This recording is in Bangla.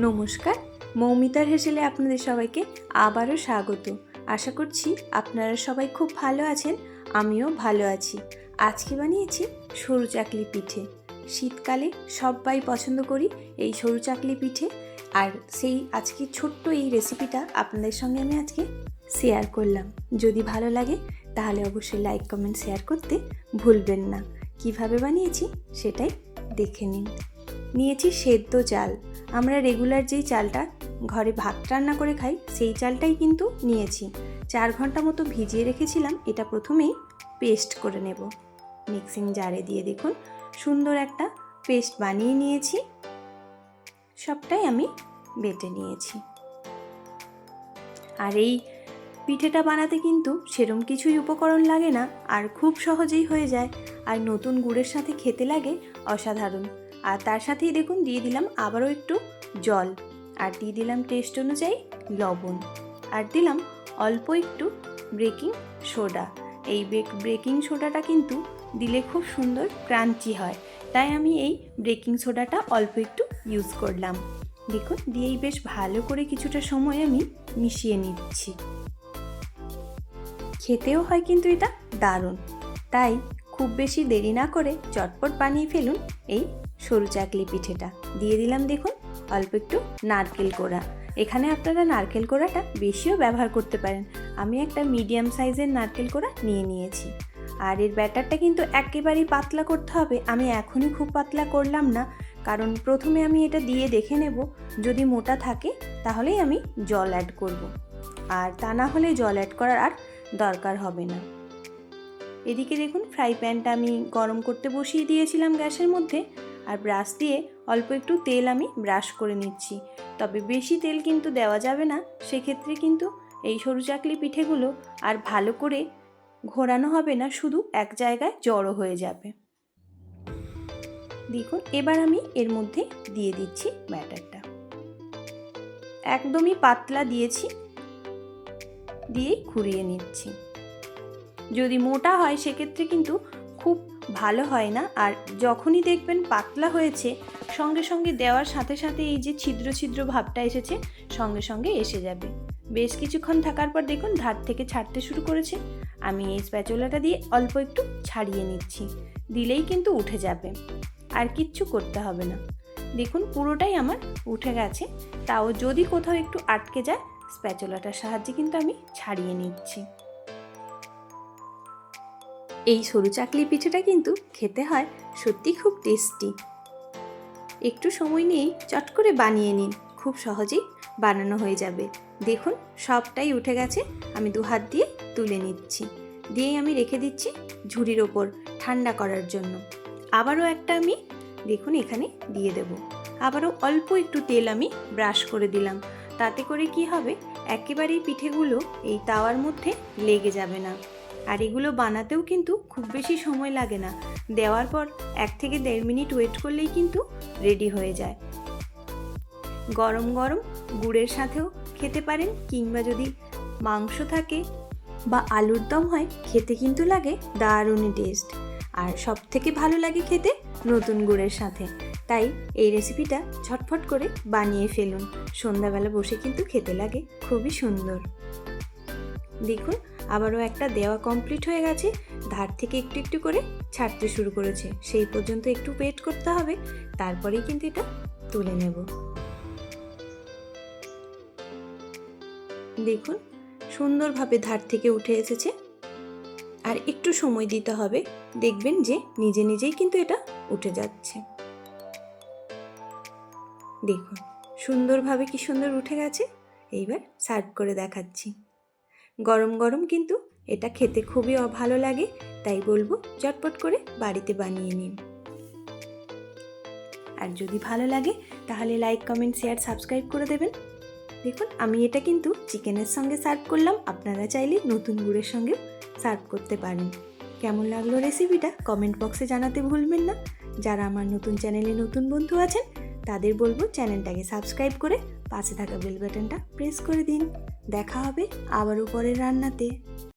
নমস্কার, মৌমিতার হেসেলে আপনাদের সবাইকে আবারও স্বাগত। আশা করছি আপনারা সবাই খুব ভালো আছেন, আমিও ভালো আছি। আজকে বানিয়েছি সরু চাকলি পিঠে। শীতকালে সবাই পছন্দ করি এই সরু চাকলি পিঠে। আর সেই আজকে ছোট্ট এই রেসিপিটা আপনাদের সঙ্গে আমি আজকে শেয়ার করলাম। যদি ভালো লাগে, তাহলে অবশ্যই লাইক কমেন্ট শেয়ার করতে ভুলবেন না। কীভাবে বানিয়েছি সেটাই দেখে নিন। নিয়েছি সেদ্ধ চাল। আমরা রেগুলার যেই চালটা ঘরে ভাত রান্না করে খাই, সেই চালটাই কিন্তু নিয়েছি। চার ঘণ্টা মতো ভিজিয়ে রেখেছিলাম, এটা প্রথমেই পেস্ট করে নেব। মিক্সিং জারে দিয়ে দেখুন, সুন্দর একটা পেস্ট বানিয়ে নিয়েছি। সবটাই আমি বেটে নিয়েছি। আর এই পিঠেটা বানাতে কিন্তু সেরম কিছুই উপকরণ লাগে না, আর খুব সহজেই হয়ে যায়। আর নতুন গুড়ের সাথে খেতে লাগে অসাধারণ। আর তার সাথেই দেখুন দিয়ে দিলাম আবারও একটু জল। আর দিয়ে দিলাম টেস্ট অনুযায়ী লবণ। আর দিলাম অল্প একটু বেকিং সোডা এই বেকিং সোডাটা কিন্তু দিলে খুব সুন্দর ক্রাঞ্চি হয়। তাই আমি এই বেকিং সোডাটা অল্প একটু ইউজ করলাম। দেখুন, দিয়েই বেশ ভালো করে কিছুটা সময় আমি মিশিয়ে নিচ্ছি। খেতেও হয় কিন্তু এটা দারুণ। তাই খুব বেশি দেরি না করে চটপট বানিয়ে ফেলুন এই সরু চাকলি পিঠেটা। দিয়ে দিলাম দেখুন, অল্প একটু নারকেল কোড়া। এখানে আপনারা নারকেল কোড়াটা বেশিও ব্যবহার করতে পারেন। আমি একটা মিডিয়াম সাইজের নারকেল কোড়া নিয়ে নিয়েছি। আর এর ব্যাটারটা কিন্তু একেবারেই পাতলা করতে হবে। আমি এখনই খুব পাতলা করলাম না, কারণ প্রথমে আমি এটা দিয়ে দেখে নেব। যদি মোটা থাকে, তাহলেই আমি জল অ্যাড করব। আর তা না হলে জল অ্যাড করার আর দরকার হবে না। এদিকে দেখুন ফ্রাই প্যানটা আমি গরম করতে বসিয়ে দিয়েছিলাম গ্যাসের মধ্যে। আর ব্রাশ দিয়ে অল্প একটু তেল আমি ব্রাশ করে নিচ্ছি। তবে বেশি তেল কিন্তু দেওয়া যাবে না, সেক্ষেত্রে কিন্তু এই সরু চাকলি পিঠেগুলো আর ভালো করে ঘোরানো হবে না, শুধু এক জায়গায় জড়ো হয়ে যাবে। দেখুন, এবার আমি এর মধ্যে দিয়ে দিচ্ছি ব্যাটারটা। একদমই পাতলা দিয়েছি দিয়েই ঘুরিয়ে নিচ্ছি। যদি মোটা হয়, সেক্ষেত্রে কিন্তু ভালো হয় না। আর যখনই দেখবেন পাতলা হয়েছে, সঙ্গে সঙ্গে দেওয়ার সাথে সাথে এই যে ছিদ্র ছিদ্র ভাবটা এসেছে, সঙ্গে সঙ্গে এসে যাবে। বেশ কিছুক্ষণ থাকার পর দেখুন ধার থেকে ছাড়তে শুরু করেছে। আমি এই স্প্যাচুলাটা দিয়ে অল্প একটু ছাড়িয়ে নিচ্ছি। দিলেই কিন্তু উঠে যাবে। আর কিচ্ছু করতে হবে না। দেখুন পুরোটাই আমার উঠে গেছে। তাও যদি কোথাও একটু আটকে যায়, স্প্যাচুলাটার সাহায্যে কিন্তু আমি ছাড়িয়ে নিচ্ছি। এই সরু চাকলি পিঠেটা কিন্তু খেতে হয় সত্যি খুব টেস্টি। একটু সময় নিয়েই চট করে বানিয়ে নিন, খুব সহজেই বানানো হয়ে যাবে। দেখুন, সবটাই উঠে গেছে, আমি দু হাত দিয়ে তুলে নিচ্ছি। দিয়েই আমি রেখে দিচ্ছি ঝুড়ির ওপর ঠান্ডা করার জন্য। আবারও একটা আমি, দেখুন এখানে দিয়ে দেব। আবারও অল্প একটু তেল আমি ব্রাশ করে দিলাম। তাতে করে কি হবে, একেবারেই পিঠেগুলো এই তাওয়ার মধ্যে লেগে যাবে না। আর এগুলো বানাতেও কিন্তু খুব বেশি সময় লাগে না। দেওয়ার পর এক থেকে দেড় মিনিট ওয়েট করলেই কিন্তু রেডি হয়ে যায়। গরম গরম গুড়ের সাথেও খেতে পারেন কিংবা যদি মাংস থাকে বা আলুর দম হয়, খেতে কিন্তু লাগে দারুণ টেস্ট আর সব থেকে ভালো লাগে খেতে নতুন গুড়ের সাথে। তাই এই রেসিপিটা ঝটফট করে বানিয়ে ফেলুন। সন্ধ্যাবেলা বসে কিন্তু খেতে লাগে, খুবই সুন্দর। দেখুন আবারও একটা দেওয়া কমপ্লিট হয়ে গেছে। ধার থেকে একটু একটু করে ছাড়তে শুরু করেছে। সেই পর্যন্ত একটু ওয়েট করতে হবে, তারপরেই কিন্তু এটা তুলে নেব। দেখুন, সুন্দরভাবে ধার থেকে উঠে এসেছে। আর একটু সময় দিতে হবে। দেখবেন যে নিজে নিজেই কিন্তু এটা উঠে যাচ্ছে। দেখুন, সুন্দরভাবে কি সুন্দর উঠে গেছে। এইবার সার্ভ করে দেখাচ্ছি। গরম গরম কিন্তু এটা খেতে খুবই ভালো লাগে। তাই বলব চটপট করে বাড়িতে বানিয়ে নিন। আর যদি ভালো লাগে তাহলে লাইক কমেন্ট শেয়ার সাবস্ক্রাইব করে দেবেন। দেখুন, আমি এটা কিন্তু চিকেনের সঙ্গে সার্ভ করলাম। আপনারা চাইলে নতুন গুড়ের সঙ্গেও সার্ভ করতে পারেন। কেমন লাগল রেসিপিটা কমেন্ট বক্সে জানাতে ভুলবেন না। যারা আমার নতুন চ্যানেলে নতুন বন্ধু আছেন, তাদের বলব চ্যানেলটাকে সাবস্ক্রাইব করে পাশে থাকা বেল বাটনটা প্রেস করে দিন। দেখা হবে আবারও পরের রান্নাতে।